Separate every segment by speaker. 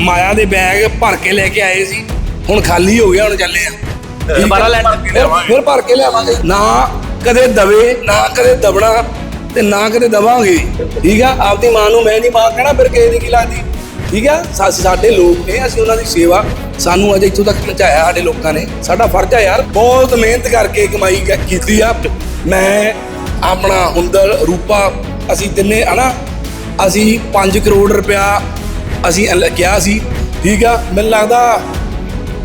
Speaker 1: ਮਾਇਆ ਦੇ ਬੈਗ ਭਰ ਕੇ ਲੈ ਕੇ ਆਏ ਸੀ। ਹੁਣ ਖਾਲੀ ਹੋ ਗਿਆ ਹੁਣ ਚੱਲੇ ਆ।
Speaker 2: ਦੁਬਾਰਾ ਲੈਣ
Speaker 1: ਫਿਰ ਫਿਰ ਭਰ ਕੇ ਲਿਆਵਾਂਗੇ। ਨਾ ਕਦੇ ਦਵੇ ਨਾ ਕਦੇ ਦਬਣਾ ਤੇ ਨਾ ਕਦੇ ਦਵਾਂਗੇ। ਠੀਕ ਆ? ਆਪਦੀ ਮਾਂ ਨੂੰ ਮੈਂ ਨਹੀਂ ਮਾਂ ਕਹਿਣਾ ਫਿਰ ਕਿਸੇ ਦੀ ਕੀ ਲੱਗਦੀ? ਠੀਕ ਆ? ਸਾਡੇ ਲੋਕ ਨੇ ਅਸੀਂ ਉਹਨਾਂ ਦੀ ਸੇਵਾ ਸਾਨੂੰ ਅਜੇ ਇੱਥੋਂ ਤੱਕ ਪਹੁੰਚਾਇਆ ਸਾਡੇ ਲੋਕਾਂ ਨੇ। ਸਾਡਾ ਫਰਜ਼ ਆ ਯਾਰ ਬਹੁਤ ਮਿਹਨਤ ਕਰਕੇ ਕਮਾਈ ਕੀਤੀ ਆ। ਮੈਂ ਆਪਣਾ ਹੁੰਦਲ ਰੂਪਾ ਅਸੀਂ ਤਿੰਨੇ ਹਨਾ ਅਸੀਂ 5 ਕਰੋੜ ਰੁਪਇਆ ਅਸੀਂ ਅਲ- ਕਿਹਾ ਸੀ ਠੀਕ ਆ ਮੈਨੂੰ ਲੱਗਦਾ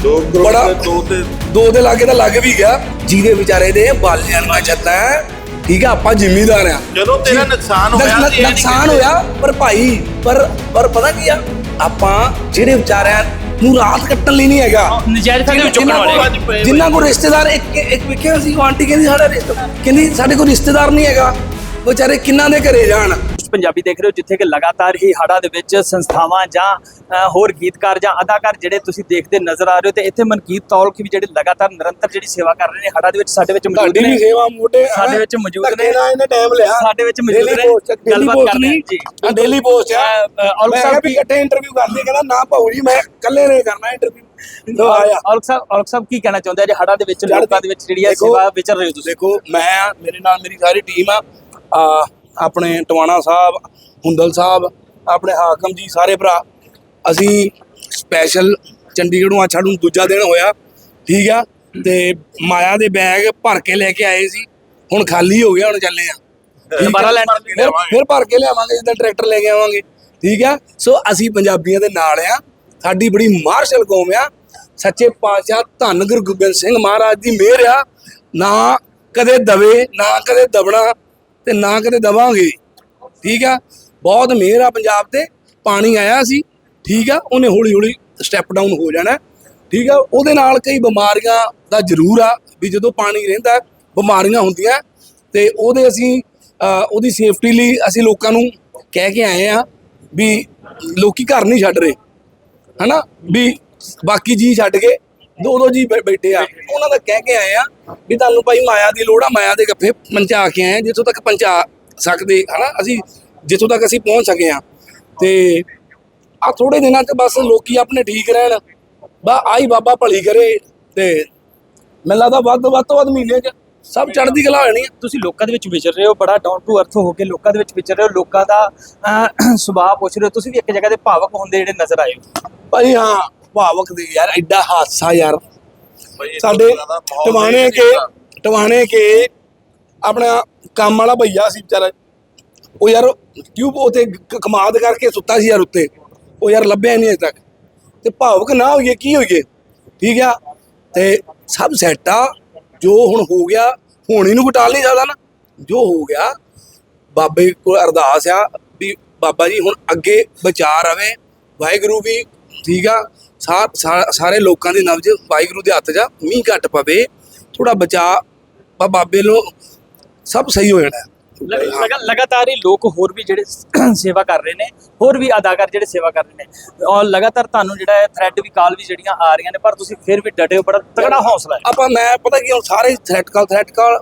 Speaker 3: ਦੋ ਕਰੋੜ
Speaker 1: ਬੜਾ-
Speaker 3: ਦੇ ਦੋ ਤੇ
Speaker 1: ਦੋ ਦੇ ਲਾਗੇ ਤਾਂ ਲੱਗ ਵੀ ਗਿਆ ਜਿਹਦੇ ਵਿਚਾਰੇ ਦੇ ਬਾਲਿਆਂ ਨੂੰ ਚੱਤਾ ਹੈ ਠੀਕ ਆ ਆਪਾਂ ਜ਼ਿਮੀਦਾਰ ਆ।
Speaker 3: ਜਦੋਂ ਤੇਰਾ ਨੁਕਸਾਨ ਹੋਇਆ
Speaker 1: ਨੁਕ-
Speaker 3: ਸੀ, ਇਹ ਨੀ
Speaker 1: ਨੁਕਸਾਨ ਹੋਇਆ ਪਰ ਭਾਈ ਪਰ ਪਰ ਪਤਾ ਕੀ ਆ ਆਪਾਂ ਜਿਹੜੇ ਵਿਚਾਰਿਆਂ ਨੂੰ ਰਾਤ ਕੱਟਣ ਲਈ ਨਹੀਂ ਹੈਗਾ।
Speaker 2: ਨਜਾਇਜ਼ ਫਾਇਦੇ ਵਿੱਚ ਚੁੱਕਣ ਵਾਲੇ
Speaker 3: ਅੱਜ ਪਏ
Speaker 1: ਜਿਨ੍ਹਾਂ ਕੋਲ ਰਿਸ਼ਤੇਦਾਰ ਇੱਕ ਇੱਕ ਵੇਖਿਆ ਸੀ ਉਹ ਆਂਟੀ ਕਹਿੰਦੀ ਸਾਡਾ ਰਿਸ਼ਤਾ ਕਹਿੰਦੀ ਸਾਡੇ ਕੋਲ ਰਿਸ਼ਤੇਦਾਰ ਨਹੀਂ ਹੈਗਾ। ਵਿਚਾਰੇ ਕਿੰਨਾਂ ਦੇ ਘਰੇ ਜਾਣ?
Speaker 2: ਪੰਜਾਬੀ ਦੇਖ ਰਹੇ ਹੋ ਜਿੱਥੇ ਕਿ ਲਗਾਤਾਰ ਹੀ ਹੜਾ ਦੇ ਵਿੱਚ ਸੰਸਥਾਵਾਂ ਜਾਂ ਹੋਰ ਗੀਤਕਾਰ ਜਾਂ ਅਦਾਕਾਰ ਜਿਹੜੇ ਤੁਸੀਂ ਦੇਖਦੇ ਨਜ਼ਰ ਆ ਰਹੇ ਹੋ ਤੇ ਇੱਥੇ ਮਨਕੀਤ ਤੌਲਖ ਵੀ ਜਿਹੜੇ ਲਗਾਤਾਰ ਨਿਰੰਤਰ ਜਿਹੜੀ ਸੇਵਾ ਕਰ ਰਹੇ ਨੇ ਹੜਾ ਦੇ ਵਿੱਚ ਸਾਡੇ ਵਿੱਚ ਮੌਜੂਦ ਨੇ
Speaker 1: ਵੀ ਸੇਵਾ ਮੋਢੇ
Speaker 2: ਸਾਡੇ ਵਿੱਚ ਮੌਜੂਦ ਨੇ।
Speaker 1: ਧੱਕੇ ਨਾਲ ਇਹਨੇ ਟਾਈਮ ਲਿਆ।
Speaker 2: ਸਾਡੇ ਵਿੱਚ ਮੌਜੂਦ ਨੇ। ਗੱਲਬਾਤ ਜੀ।
Speaker 1: ਡੇਲੀ ਪੋਸਟ ਆ।
Speaker 2: ਔਲਖ ਸਾਹਿਬ
Speaker 1: ਵੀ ਇਕੱਠੇ ਇੰਟਰਵਿਊ ਕਰਦੇ ਕਹਿੰਦਾ ਨਾ ਜੀ ਮੈਂ ਇਕੱਲੇ ਨੇ ਕਰਨਾ ਇੰਟਰਵਿਊ
Speaker 2: ਔਲਖ ਸਾਹਿਬ ਔਲਖ ਸਾਹਿਬ ਕੀ ਕਹਿਣਾ ਚਾਹੁੰਦੇ ਆ? ਜੇ ਹੜਾ ਦੇ ਵਿੱਚ ਲੋਕਾਂ ਦੇ ਵਿੱਚ ਜਿਹੜੀ ਹੈ ਸੇਵਾ ਵਿਚਰ ਰਹੇ ਹੋ ਤੁਸੀਂ।
Speaker 1: ਦੇਖੋ ਮੈਂ ਮੇਰੇ ਨਾਲ ਮੇਰੀ ਸਾਰੀ ਟੀਮ ਆ। ਆ, ਆਪਣੇ ਟਵਾਣਾ ਸਾਹਿਬ ਹੁੰਦਲ ਸਾਹਿਬ ਆਪਣੇ ਹਾਕਮ ਜੀ ਸਾਰੇ ਭਰਾ ਅਸੀਂ ਸਪੈਸ਼ਲ ਚੰਡੀਗੜ੍ਹੋਂ ਅੱਜ ਸਾਨੂੰ ਦੂਜਾ ਦਿਨ ਹੋਇਆ ਠੀਕ ਆ ਤੇ ਮਾਇਆ ਦੇ ਬੈਗ ਭਰ ਕੇ ਲੈ ਕੇ ਆਏ ਸੀ ਹੁਣ ਖਾਲੀ ਹੋ ਗਿਆ ਹੁਣ ਚੱਲੇ ਆ?
Speaker 2: ਦੁਬਾਰਾ ਲੈਣ
Speaker 1: ਫਿਰ ਫਿਰ ਭਰ ਕੇ ਲਿਆਵਾਂਗੇ ਜਿੱਦਾਂ ਟਰੈਕਟਰ ਲੈ ਕੇ ਆਵਾਂਗੇ ਠੀਕ ਆ? ਸੋ ਅਸੀਂ ਪੰਜਾਬੀਆਂ ਦੇ ਨਾਲ ਆ ਸਾਡੀ ਬੜੀ ਮਾਰਸ਼ਲ ਕੌਮ ਆ। ਸੱਚੇ ਪਾਤਸ਼ਾਹ ਧੰਨ ਗੁਰੂ ਗੋਬਿੰਦ ਸਿੰਘ ਮਹਾਰਾਜ ਦੀ ਮਿਹਰ ਆ ਨਾ ਕਦੇ ਦਵੇ ਨਾ ਕਦੇ ਦਬਣਾ ਤੇ ਨਾ ਕਦੇ ਦਵਾਂਗੇ। ਠੀਕ ਆ? ਬਹੁਤ ਮਿਹਰ ਆ ਪੰਜਾਬ ਤੇ। ਪਾਣੀ ਆਇਆ ਸੀ। ਠੀਕ ਆ? ਉਹਨੇ ਹੌਲੀ ਹੌਲੀ ਸਟੈਪ ਡਾਊਨ ਹੋ ਜਾਣਾ। ਠੀਕ ਆ? ਉਹਦੇ ਨਾਲ ਕਈ ਬਿਮਾਰੀਆਂ ਦਾ ਜ਼ਰੂਰ ਆ ਵੀ ਜਦੋਂ ਪਾਣੀ ਰਹਿੰਦਾ, ਬਿਮਾਰੀਆਂ ਹੁੰਦੀਆਂ। ਤੇ ਉਹਦੇ ਅਸੀਂ ਉਹਦੀ ਸੇਫਟੀ ਲਈ ਅਸੀਂ ਲੋਕਾਂ ਨੂੰ ਕਹਿ ਕੇ ਆਏ ਆ ਵੀ ਲੋਕੀ ਘਰ ਨਹੀਂ ਛੱਡ ਰਹੇ। ਹਨਾ? ਵੀ ਬਾਕੀ ਜੀ ਛੱਡ ਕੇ ਦੋ ਦੋ ਜੀ ਬੈਠੇ ਆ। ਉਹਨਾਂ ਦਾ ਕਹਿ ਕੇ ਆਏ ਆ ਵੀ ਤੁਹਾਨੂੰ ਭਾਈ ਮਾਇਆ ਦੀ ਲੋੜ ਆ ਮਾਇਆ ਦੇ ਗੱਫੇ ਪਹੁੰਚਾ ਕੇ ਆਏ ਜਿੱਥੋਂ ਤੱਕ ਪਹੁੰਚਾ ਸਕਦੇ ਹਨਾ? ਅਸੀਂ ਜਿੱਥੋਂ ਤੱਕ ਅਸੀਂ ਪਹੁੰਚ ਸਕੇ ਆ। ਤੇ ਆ ਥੋੜੇ ਦਿਨਾਂ ਚ ਬਸ ਲੋਕੀ ਆਪਣੇ ਠੀਕ ਰਹਿਣ। ਬਾ ਆਈ ਬਾਬਾ ਭਲੀ ਕਰੇ ਤੇ ਮੈਨੂੰ ਲੱਗਦਾ ਵੱਧ ਵੱਧ ਤੋਂ ਵੱਧ ਮਹੀਨੇ ਚ ਸਭ ਚੜ੍ਹਦੀ ਕਲਾ ਹੋ ਜਾਣੀ ਆ।
Speaker 2: ਤੁਸੀਂ ਲੋਕਾਂ ਦੇ ਵਿੱਚ ਵਿਚਰ ਰਹੇ ਹੋ ਬੜਾ ਡਾਊਨ ਟੂ ਅਰਥ ਹੋ ਕੇ ਲੋਕਾਂ ਦੇ ਵਿੱਚ ਵਿਚਰ ਰਹੇ ਹੋ ਲੋਕਾਂ ਦਾ ਸੁਭਾਅ ਪੁੱਛ ਰਹੇ ਹੋ। ਤੁਸੀਂ ਵੀ ਇੱਕ ਜਗ੍ਹਾ ਤੇ ਭਾਵਕ ਹੁੰਦੇ ਜਿਹੜੇ ਨਜ਼ਰ ਆਏ
Speaker 1: ਭਾਈ ਹਾਂ ਭਾਵਕ ਦੇ ਯਾਰ ਐਡਾ ਹਾਦਸਾ ਯਾਰ। ਸਾਡੇ ਟਵਾਣੇ ਕੇ। ਟਵਾਣੇ ਕੇ ਆਪਣਾ ਕੰਮ ਵਾਲਾ ਭਈਆ ਸੀ ਵਿਚਾਰਾ। ਉਹ ਯਾਰ ਟਿਊਬ ਉਤੇ ਕਮਾਦ ਕਰਕੇ ਸੁੱਤਾ ਸੀ ਯਾਰ ਉੱਤੇ। ਉਹ ਯਾਰ ਲੱਭਿਆ ਨਹੀਂ ਅਜੇ ਤੱਕ। ਤੇ ਭਾਵਕ ਨਾ ਹੋਈਏ ਕੀ ਹੋਈਏ? ਠੀਕ ਆ? ਤੇ ਸਭ ਸੈੱਟ ਆ। ਜੋ ਹੁਣ ਹੋ ਗਿਆ ਹੁਣ ਇਹਨੂੰ ਕੋਈ ਟਾਲ ਨਹੀਂ ਸਕਦਾ ਨਾ। ਜੋ ਹੋ ਗਿਆ ਬਾਬੇ ਕੋਲ ਅਰਦਾਸ ਆ ਵੀ ਬਾਬਾ ਜੀ ਹੁਣ ਅੱਗੇ ਬਚਾ ਰਵੇ ਵਾਹਿਗੁਰੂ ਵੀ ਠੀਕ ਆ ਸਾਰੇ ਲੋਕਾਂ ਦੇ ਨਬਜ ਵਾਹਿਗੁਰੂ ਦੇ ਹੱਥ ਆ, ਮੀਂਹ ਘੱਟ ਪਵੇ ਥੋੜਾ ਬਚਾ ਬਾਬੇ ਨੂੰ ਸਭ ਸਹੀ ਹੋ ਜਾਣਾ।
Speaker 2: ਲਗ- ਲਗਾ- ਲਗਾਤਾਰ ਹੀ ਲੋਕ ਹੋਰ ਵੀ ਜਿਹੜੇ ਸੇਵਾ ਕਰ ਰਹੇ ਨੇ ਹੋਰ ਵੀ ਅਦਾਕਾਰ ਜਿਹੜੇ ਸੇਵਾ ਕਰ ਰਹੇ ਨੇ ਔਰ ਲਗਾਤਾਰ ਤੁਹਾਨੂੰ ਜਿਹੜਾ ਹੈ ਥ੍ਰੈਡ ਵੀ ਕਾਲ ਵੀ ਜਿਹੜੀਆਂ ਆ ਰਹੀਆਂ ਨੇ ਪਰ ਤੁਸੀਂ ਫਿਰ ਵੀ ਡਟੇ ਹੋ ਬੜਾ ਤਗੜਾ ਹੌਸਲਾ ਹੈ।
Speaker 1: ਆਪਾਂ ਮੈਂ ਪਤਾ ਕੀ ਹੁਣ ਸਾਰੇ ਥ੍ਰੈਟ ਕਾਲ ਥ੍ਰੈਟ ਕਾਲ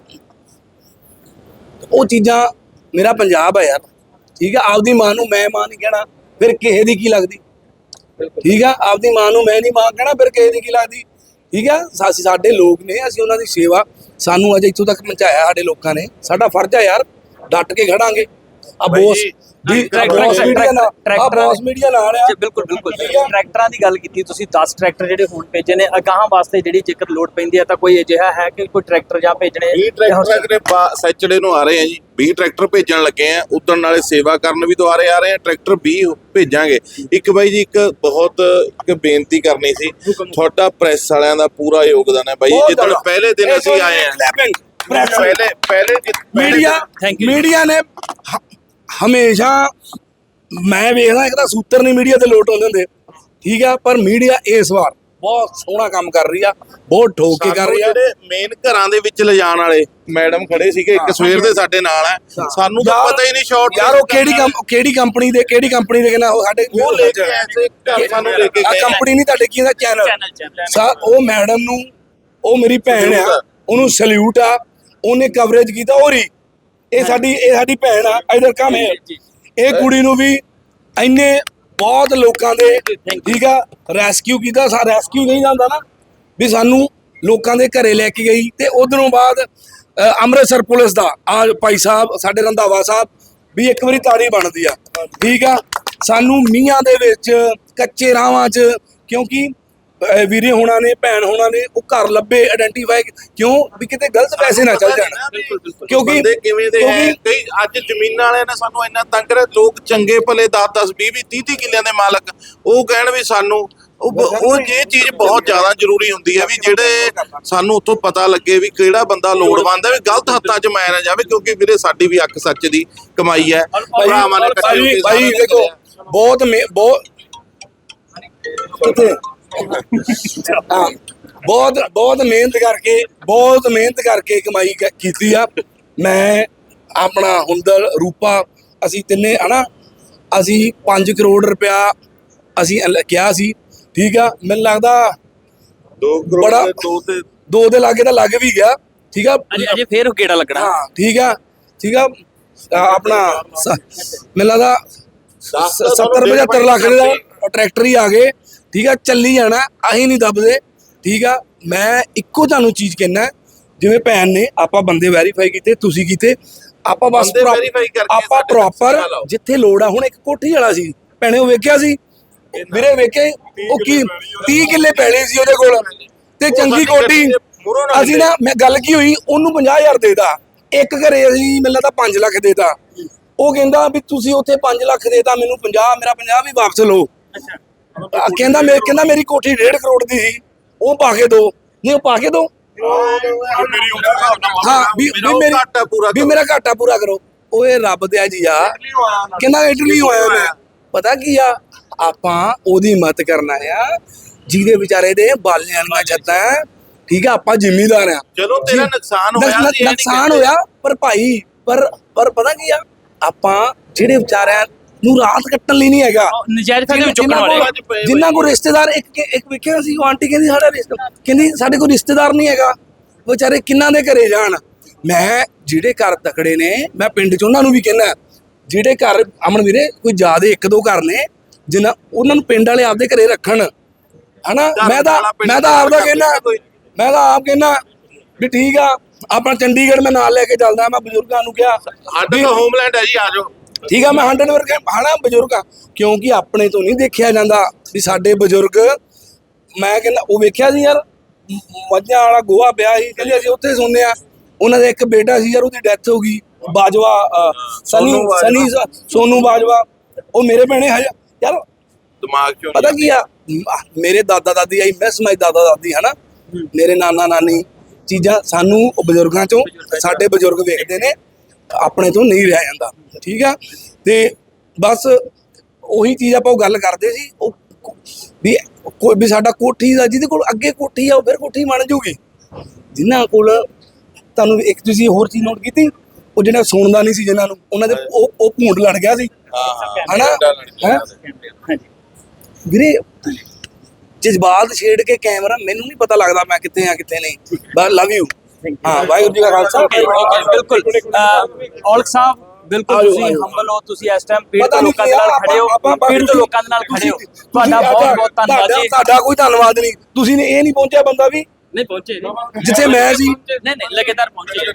Speaker 1: ਉਹ ਚੀਜ਼ਾਂ ਮੇਰਾ ਪੰਜਾਬ ਆ ਯਾਰ ਠੀਕ ਆ ਆਪਦੀ ਮਾਂ ਨੂੰ ਮੈਂ ਮਾਂ ਨਹੀਂ ਕਹਿਣਾ ਫਿਰ ਕਿਸੇ ਦੀ ਕੀ ਲੱਗਦੀ? ਠੀਕ ਆ? ਆਪਦੀ ਮਾਂ ਨੂੰ ਮੈਂ ਨਹੀਂ ਮਾਂ ਕਹਿਣਾ ਫਿਰ ਕਿਸੇ ਦੀ ਕੀ ਲੱਗਦੀ? ਠੀਕ ਆ? ਸਾ- ਸਾਡੇ ਲੋਕ ਨੇ ਅਸੀਂ ਉਹਨਾਂ ਦੀ ਸੇਵਾ ਸਾਨੂੰ ਅਜੇ ਇੱਥੋਂ ਤੱਕ ਪਹੁੰਚਾਇਆ ਸਾਡੇ ਲੋਕਾਂ ਨੇ। ਸਾਡਾ ਫਰਜ਼ ਆ ਯਾਰ ਡਟ ਕੇ ਖੜਾਂਗੇ। ਆ ਬੋਸ ਦੀ
Speaker 2: ਟਰੈਕਟਰ-
Speaker 1: ਬੋਸ ਮੀਡੀਆ ਨਾਲ ਆ
Speaker 2: ਟਰੈਕਟਰ-
Speaker 1: ਬੋਸ ਮੀਡੀਆ ਨਾਲ ਆ।
Speaker 2: ਜੀ ਬਿਲਕੁਲ ਬਿਲਕੁਲ।
Speaker 1: ਠੀਕ ਆ।
Speaker 2: ਟਰੈਕਟਰਾਂ ਦੀ ਗੱਲ ਕੀਤੀ ਤੁਸੀਂ 10 ਟਰੈਕਟਰ ਜਿਹੜੇ ਹੁਣ ਭੇਜੇ ਨੇ ਅਗਾਹਾਂ ਵਾਸਤੇ ਜਿਹੜੀ ਜੇਕਰ ਲੋਡ ਪੈਂਦੀ ਹੈ ਤਾਂ ਕੋਈ ਅਜਿਹਾ ਹੈ ਕਿ ਕੋਈ ਟਰੈਕਟਰ ਜਾਂ ਭੇਜਣੇ
Speaker 3: 20 ਟਰੈਕਟਰ ਸੈਚੜੇ ਨੂੰ ਆ ਰਹੇ ਆ ਜੀ। 20 ਟਰੈਕਟਰ ਭੇਜਣ ਲੱਗੇ ਆ ਉਦੋਂ ਨਾਲੇ ਸੇਵਾ ਕਰਨ ਵੀ ਦੁਆਰੇ ਆ ਰਹੇ ਆ ਟਰੈਕਟਰ 20 ਭੇਜਾਂਗੇ ਇੱਕ ਬਾਈ ਜੀ ਇੱਕ ਬਹੁਤ ਇੱਕ ਬੇਨਤੀ ਕਰਨੀ ਸੀ ਤੁਹਾਡਾ ਪ੍ਰੈਸ ਵਾਲਿਆਂ ਦਾ ਪੂਰਾ ਯੋਗਦਾਨ ਹੈ ਬਾਈ ਜਿੱਦਣ। ਪਹਿਲੇ ਦਿਨ ਅਸੀਂ ਆਏ ਆ ਪਹਿਲੇ ਪਹਿਲੇ
Speaker 1: ਮੀਡੀਆ. ਮੀਡੀਆ ਨੇ ਹਮੇਸ਼ਾ ਮੈਂ ਵੇਖਦਾ ਇੱਕ ਤਾਂ ਸੂਤਰ ਨਹੀਂ ਮੀਡੀਆ ਤੇ ਲੋਟ ਹੁੰਦੇ ਹੁੰਦੇ ਠੀਕ ਆ ਪਰ ਮੀਡੀਆ ਇਸ ਵਾਰ ਬਹੁਤ ਸੋਹਣਾ ਕੰਮ ਕਰ ਰਹੀ ਆ ਬਹੁਤ ਠੋਕ ਕੇ ਕਰ ਰਹੀ ਆ।
Speaker 3: ਜਿਹੜੇ ਮੇਨ ਘਰਾਂ ਦੇ ਵਿੱਚ ਲਿਜਾਣ ਵਾਲੇ ਮੈਡਮ ਖੜੇ ਸੀਗੇ ਇੱਕ ਸਵੇਰ ਦੇ ਸਾਡੇ ਨਾਲ ਹੈ। ਸਾਨੂੰ ਤਾਂ ਪਤਾ ਹੀ ਨਹੀਂ ਸ਼ਾਰਟ
Speaker 1: ਯਾਰ ਉਹ ਕਿਹੜੀ ਕਿਹੜੀ ਕੰਪਨੀ ਦੇ ਕਿਹੜੀ ਕੰਪਨੀ ਦੇ ਕਹਿੰਦਾ ਉਹ ਸਾਡੇ
Speaker 3: ਉਹ ਲੈ ਕੇ ਆਏ ਸੀ ਘਰ ਸਾਨੂੰ ਲੈ ਕੇ
Speaker 1: ਆ
Speaker 3: ਗਏ।
Speaker 1: ਕੰਪਨੀ ਨਹੀਂ ਤੁਹਾਡੇ ਕੀ ਦਾ ਚੈਨਲ ਸਾ ਉਹ ਮੈਡਮ ਨੂੰ ਉਹ ਮੇਰੀ ਭੈਣ ਆ
Speaker 3: ਆ।
Speaker 1: ਉਹਨੂੰ ਸਲੂਟ ਆ ਉਹਨੇ ਕਵਰੇਜ ਕੀਤਾ ਹੋਰੀ। ਇਹ ਸਾਡੀ ਇਹ ਸਾਡੀ ਭੈਣ ਆ ਇਧਰ ਕਮ ਹੈ। ਇਹ ਕੁੜੀ ਨੂੰ ਵੀ ਇੰਨੇ ਬਹੁਤ ਲੋਕਾਂ ਦੇ ਠੀਕ ਆ ਰੈਸਕਿਊ ਕੀਤਾ, ਸਾ ਰੈਸਕਿਊ ਨਹੀਂ ਜਾਂਦਾ ਨਾ, ਵੀ ਸਾਨੂੰ ਲੋਕਾਂ ਦੇ ਘਰੇ ਲੈ ਕੇ ਗਈ ਤੇ ਉਧਰੋਂ ਬਾਅਦ ਅੰਮ੍ਰਿਤਸਰ ਪੁਲਿਸ ਦਾ ਆ ਭਾਈ ਸਾਹਿਬ, ਸਾਡੇ ਰੰਧਾਵਾ ਸਾਹਿਬ, ਵੀ ਇੱਕ ਵਾਰੀ ਤਾੜੀ ਬਣਦੀ ਆ, ਠੀਕ ਆ। ਸਾਨੂੰ ਮੀਆਂ ਦੇ ਵਿੱਚ, ਕੱਚੇ ਰਾਹਾਂ 'ਚ, ਕਿਉਂਕਿ ਵੀਰੇ ਹੋਣਾ ਨੇ ਭੈਣ ਹੋਣਾ ਨੇ ਉਹ ਘਰ ਲੱਭੇ ਆਇਡੈਂਟੀਫਾਈ ਕਿਉਂ? ਵੀ ਕਿਤੇ ਗਲਤ ਪੈਸੇ ਨਾ ਚੱਲ ਜਾਣ। ਕਿਉਂਕਿ
Speaker 3: ਬੰਦੇ ਕਿਵੇਂ ਦੇ ਹੈ? ਕਈ ਅੱਜ ਜ਼ਮੀਨਾਂ ਵਾਲਿਆਂ ਨੇ ਸਾਨੂੰ ਇੰਨਾ ਤੰਗ ਕਰਿਆ ਲੋਕ ਚੰਗੇ ਭਲੇ 10 10 20 20 30 30 ਕਿੱਲਿਆਂ ਦੇ ਮਾਲਕ ਉਹ ਕਹਿਣ ਵੀ ਸਾਨੂੰ ਉਹ ਇਹ ਚੀਜ਼ ਬਹੁਤ ਜ਼ਿਆਦਾ ਜ਼ਰੂਰੀ ਹੁੰਦੀ ਹੈ ਵੀ ਜਿਹੜੇ ਸਾਨੂੰ ਉੱਥੋਂ ਪਤਾ ਲੱਗੇ ਵੀ ਕਿਹੜਾ ਬੰਦਾ ਲੋੜਵੰਦ ਹੈ ਵੀ ਗਲਤ ਹੱਥਾਂ 'ਚ ਮਾਇਆ ਨਾ ਜਾਵੇ ਕਿਉਂਕਿ ਵੀਰੇ ਸਾਡੀ ਵੀ ਅੱਖ ਸੱਚ ਦੀ ਕਮਾਈ ਹੈ। ਭਰਾਵਾਂ ਨੇ ਇਕੱਠੇ ਹੋ
Speaker 1: ਭਾਈ
Speaker 3: ਕੇ
Speaker 1: ਦੇਖੋ। ਬਹੁਤ ਬਹੁਤ ਕਿੱਥੇ? ਹਾਂ ਬਹੁਤ ਬਹੁਤ ਮਿਹਨਤ ਕਰਕੇ ਬਹੁਤ ਮਿਹਨਤ ਕਰਕੇ ਕਮਾਈ ਕ- ਕੀਤੀ ਆ। ਮੈਂ ਆਪਣਾ ਹੁੰਦਲ ਰੂਪਾ ਅਸੀਂ ਤਿੰਨੇ ਹਨਾ? ਅਸੀਂ 5 ਕਰੋੜ ਰੁਪਇਆ ਅਸੀਂ ਅਲ- ਕਿਹਾ ਸੀ ਠੀਕ ਆ? ਮੈਨੂੰ ਲੱਗਦਾ
Speaker 3: ਦੋ ਕਰੋੜ
Speaker 1: ਬੜਾ-
Speaker 3: ਦੇ ਦੋ ਤੇ
Speaker 1: ਦੋ ਦੇ ਲਾਗੇ ਤਾਂ ਲੱਗ ਵੀ ਗਿਆ ਠੀਕ ਆ?
Speaker 2: ਅਜੇ ਅਜੇ ਫੇਰ ਗੇੜਾ ਲੱਗਣਾ?
Speaker 1: ਹਾਂ ਠੀਕ ਆ ਠੀਕ ਆ? ਆ, ਆਪਣਾ ਸ- ਮੈਨੂੰ ਲੱਗਦਾ
Speaker 3: ਦਸ ਤਾਂ
Speaker 1: 70
Speaker 3: ਤੁਹਾਨੂੰ
Speaker 1: 75 ਲੱਖ ਦੇ ਟਰੈਕਟਰ ਹੀ ਆ ਗਏ। ਠੀਕ ਆ ਚੱਲੀ ਜਾਣਾ ਅਸੀਂ ਨਹੀਂ ਦੱਬਦੇ ਠੀਕ ਆ ਮੈਂ ਇੱਕੋ ਤੁਹਾਨੂੰ ਚੀਜ਼ ਕਹਿਣਾ ਜਿਵੇਂ ਭੈਣ ਨੇ ਆਪਾਂ ਬੰਦੇ ਵੈਰੀਫਾਈ ਕੀਤੇ ਤੁਸੀਂ ਕੀਤੇ ਆਪਾਂ ਬਸ
Speaker 3: ਬੰਦੇ verify ਕਰਕੇ
Speaker 1: ਆਪਾਂ
Speaker 3: ਸਾਡੇ
Speaker 1: ਪ੍ਰੋਪਰ
Speaker 3: ਲਾਓ।
Speaker 1: ਜਿੱਥੇ ਲੋੜ ਆ ਹੁਣ ਇੱਕ ਕੋਠੀ ਵਾਲਾ ਸੀ ਭੈਣੇ ਉਹ ਵੇਖਿਆ ਸੀ? ਵੀਰੇ ਵੇਖੇ ਉਹ ਕੀ 30 ਕਿੱਲੇ। ਪੈਣੇ ਸੀ ਉਹਦੇ ਕੋਲ। ਤੇ ਚੰਗੀ
Speaker 3: ਸਾਡੀ
Speaker 1: ਕੋਠੀ
Speaker 3: ਗੱਡੀ ਦੇ ਮੂਹਰੋਂ ਨਾ
Speaker 1: ਅਸੀਂ ਨਾ ਮੈਂ ਗੱਲ ਕੀ ਹੋਈ ਉਹਨੂੰ 50000 ਦੇਦਾ ਇੱਕ ਘਰੇ ਅਸੀਂ ਮੈਨੂੰ ਲੱਗਦਾ 5 ਲੱਖ ਦੇਤਾ। ਉਹ ਕਹਿੰਦਾ ਵੀ ਤੁਸੀਂ ਉੱਥੇ 5 ਲੱਖ ਦੇਤਾ ਮੈਨੂੰ 50 ਮੇਰਾ 50 ਵੀ ਵਾਪਸ ਲਓ। ਕਹਿੰਦਾ ਮੈਂ ਕਹਿੰਦਾ ਮੇਰੀ ਕੋਠੀ 1.5 ਕਰੋੜ ਦੀ ਸੀ। ਉਹ ਪਾ ਕੇ ਦੋ। ਨਹੀਂ ਉਹ ਪਾ ਕੇ ਦੋ। ਹਾਂ ਵੀ ਵੀ ਮੇਰੀ
Speaker 3: ਘਾਟਾ ਪੂਰਾ
Speaker 1: ਵੀ। ਮੇਰਾ ਘਾਟਾ ਪੂਰਾ ਕਰੋ। ਓਏ ਰੱਬ ਦੇ ਜੀ ਆ। ਕਹਿੰਦਾ ਇਟਲੀ ਹੋਇਆ ਮੈਂ। ਪਤਾ ਕੀ ਆ? ਆਪਾਂ ਉਹਦੀ ਮਦਦ ਕਰਨਾ ਆ। ਜਿਹਦੇ ਵਿਚਾਰੇ ਦੇ ਬਾਲਿਆਂ ਦੀਆਂ ਛੱਤਾਂ ਠੀਕ ਆ ਆਪਾਂ ਜ਼ਿਮੀਦਾਰ ਆ।
Speaker 3: ਚਲੋ ਤੇਰਾ ਨੁਕਸਾਨ
Speaker 1: ਨੁਕ-
Speaker 3: ਹੋਇਆ
Speaker 1: ਨੁਕਸਾਨ। ਹੋਇਆ ਪਰ ਭਾਈ ਪਰ ਪਰ ਪਤਾ ਕੀ ਆ? ਆਪਾਂ ਜਿਹੜੇ ਵਿਚਾਰਿਆਂ ਨੂੰ ਰਾਤ ਕੱਟਣ ਲਈ ਨਹੀਂ ਹੈਗਾ।
Speaker 2: ਨਜਾਇਜ਼ ਫਾਇਦੇ ਚੁੱਕਣ ਵਾਲੇ
Speaker 1: ਜਿਨ੍ਹਾਂ ਕੋਲ ਰਿਸ਼ਤੇਦਾਰ ਇੱਕ ਇੱਕ ਵੇਖਿਆ ਸੀ ਉਹ ਆਂਟੀ ਕਹਿੰਦੀ ਸਾਡਾ ਰਿਸ਼ਤਾ ਕਹਿੰਦੀ ਸਾਡੇ ਕੋਲ ਰਿਸ਼ਤੇਦਾਰ ਨਹੀਂ ਹੈਗਾ। ਵਿਚਾਰੇ ਕਿੰਨਾਂ ਦੇ ਘਰੇ ਜਾਣ? ਮੈਂ ਜਿਹੜੇ ਘਰ ਤਕੜੇ ਨੇ ਮੈਂ ਪਿੰਡ 'ਚ ਉਹਨਾਂ ਨੂੰ ਵੀ ਕਹਿੰਦਾ ਜਿਹੜੇ ਘਰ ਅਮਨ ਵੀਰੇ ਕੋਈ ਜ਼ਿਆਦੇ ਇੱਕ ਦੋ ਘਰ ਨੇ ਜਿਨ੍ਹਾਂ ਉਹਨਾਂ ਨੂੰ ਪਿੰਡ ਵਾਲੇ ਆਪਦੇ ਘਰੇ ਰੱਖਣ। ਹਨਾ? ਮੈਂ ਤਾਂ ਮੈਂ ਤਾਂ ਆਪਦਾ
Speaker 3: ਦਾ
Speaker 1: ਕਹਿੰਦਾ
Speaker 3: ਕੋਈ।
Speaker 1: ਮੈਂ ਤਾਂ ਆਪ ਕਹਿੰਦਾ ਵੀ ਠੀਕ ਆ। ਆਪਣਾ ਚੰਡੀਗੜ੍ਹ ਮੈਂ ਨਾਲ ਲੈ ਕੇ ਚੱਲਦਾ ਮੈਂ ਬਜ਼ੁਰਗਾਂ ਨੂੰ ਕਿਹਾ
Speaker 3: ਸਾਡਾ ਹੋਮਲੈਂਡ ਹੈ ਜੀ ਆ ਜਾਓ।
Speaker 1: ਠੀਕ ਆ ਮੈਂ 100 ਵਰਗੇ ਹਨਾ ਬਜ਼ੁਰਗ ਆ ਕਿਉਂਕਿ ਆਪਣੇ ਤੋਂ ਨਹੀਂ ਦੇਖਿਆ ਜਾਂਦਾ ਵੀ ਸਾਡੇ ਬਜ਼ੁਰਗ ਮੈਂ ਕਹਿੰਦਾ ਉਹ ਵੇਖਿਆ ਸੀ ਯਾਰ ਮੱਝਾਂ ਵਾਲਾ ਗੋਹਾ ਪਿਆ ਸੀ ਕਹਿੰਦੇ ਅਸੀਂ ਉੱਥੇ ਸੌਂਦੇ ਆ ਉਹਨਾਂ ਦਾ ਇੱਕ ਬੇਟਾ ਸੀ ਯਾਰ ਉਹਦੀ ਡੈਥ ਹੋ ਗਈ ਬਾਜਵਾ ਸਨੀ
Speaker 3: ਸੋਨੂ।
Speaker 1: ਸਨੀ ਬਾਜਵਾ ਉਹ ਮੇਰੇ ਭੈਣੇ ਯਾਰ
Speaker 3: ਦਿਮਾਗ ਚੋਂ
Speaker 1: ਪਤਾ ਕੀ ਆ ਮੇਰੇ ਦਾਦਾ ਦਾਦੀ ਆਈ ਮੈਂ ਸਮਝ ਦਾਦਾ ਦਾਦੀ ਹਨਾ ਮੇਰੇ ਨਾਨਾ ਨਾਨੀ ਚੀਜ਼ਾਂ ਸਾਨੂੰ ਬਜ਼ੁਰਗਾਂ ਚੋਂ ਸਾਡੇ ਬਜ਼ੁਰਗ ਵੇਖਦੇ ਨੇ ਆਪਣੇ ਤੋਂ ਨਹੀਂ ਰਿਹਾ ਜਾਂਦਾ ਠੀਕ ਆ? ਤੇ ਬਸ ਉਹੀ ਚੀਜ਼ ਆਪਾਂ ਉਹ ਗੱਲ ਕਰਦੇ ਸੀ ਉਹ ਵੀ ਕੋਈ ਵੀ ਸਾਡਾ ਕੋਠੀ ਦਾ ਜਿਹਦੇ ਕੋਲ ਅੱਗੇ ਕੋਠੀ ਆ ਉਹ ਫਿਰ ਕੋਠੀ ਬਣ ਜੂਗੀ। ਜਿਨ੍ਹਾਂ ਕੋਲ ਤੁਹਾਨੂੰ ਇੱਕ ਤੁਸੀਂ ਹੋਰ ਚੀਜ਼ ਨੋਟ ਕੀਤੀ ਉਹ ਜਿਹੜਾ ਸੁਣਦਾ ਨਹੀਂ ਸੀ ਜਿਨ੍ਹਾਂ ਨੂੰ ਉਹਨਾਂ ਦੇ ਉਹ ਉਹ ਭੂੰਡ ਲੜ ਗਿਆ ਸੀ। ਹਨਾ? ਹੈਂ? ਵੀਰੇ ਜਜ਼ਬਾਤ ਛੇੜ ਕੇ ਕੈਮਰਾ ਮੈਨੂੰ ਨਹੀਂ ਪਤਾ ਲੱਗਦਾ ਮੈਂ ਕਿੱਥੇ ਆ ਕਿੱਥੇ ਨਹੀਂ। ਬਸ ਲਵ ਯੂ ਹਾਂ ਵਾਹਿਗੁਰੂ ਜੀ ਕਾ ਖਾਲਸਾ
Speaker 2: ਓਕੇ ਓਕੇ ਬਿਲਕੁਲ। ਅਹ, ਔਲਖ ਸਾਹਿਬ ਬਿਲਕੁਲ
Speaker 1: ਆਜੋ,
Speaker 2: ਤੁਸੀਂ
Speaker 1: ਆਜੋ।
Speaker 2: ਹੰਬਲ ਹੋ ਤੁਸੀਂ ਇਸ ਟਾਈਮ ਪੀੜ
Speaker 1: ਪਤਾ
Speaker 2: ਤੋਂ
Speaker 1: ਨਹੀਂ
Speaker 2: ਲੋਕਾਂ ਦੇ ਨਾਲ
Speaker 1: ਆਪਾਂ-
Speaker 2: ਖੜੇ ਹੋ
Speaker 1: ਆਪਾਂ-
Speaker 2: ਪੀੜ ਤੋਂ ਲੋਕਾਂ ਦੇ ਨਾਲ ਖੜੇ ਹੋ।
Speaker 1: ਤੁਸੀਂ-
Speaker 2: ਤੁਹਾਡਾ
Speaker 1: ਤੁਸੀਂ-
Speaker 2: ਬਹੁਤ ਬਹੁਤ ਧੰਨਵਾਦ
Speaker 1: ਤੁਹਾਡਾ-
Speaker 2: ਜੀ।
Speaker 1: ਤੁਹਾਡਾ ਕੋਈ ਧੰਨਵਾਦ ਨਹੀਂ। ਤੁਸੀਂ ਨੇ ਇਹ ਨਹੀਂ ਪਹੁੰਚਿਆ ਬੰਦਾ ਵੀ?
Speaker 2: ਨਹੀਂ ਪਹੁੰਚੇ।
Speaker 1: ਜਿੱਥੇ ਮੈਂ ਸੀ।
Speaker 2: ਨਹੀਂ ਨਹੀਂ ਲਗੇਦਾਰ ਪਹੁੰਚੇ।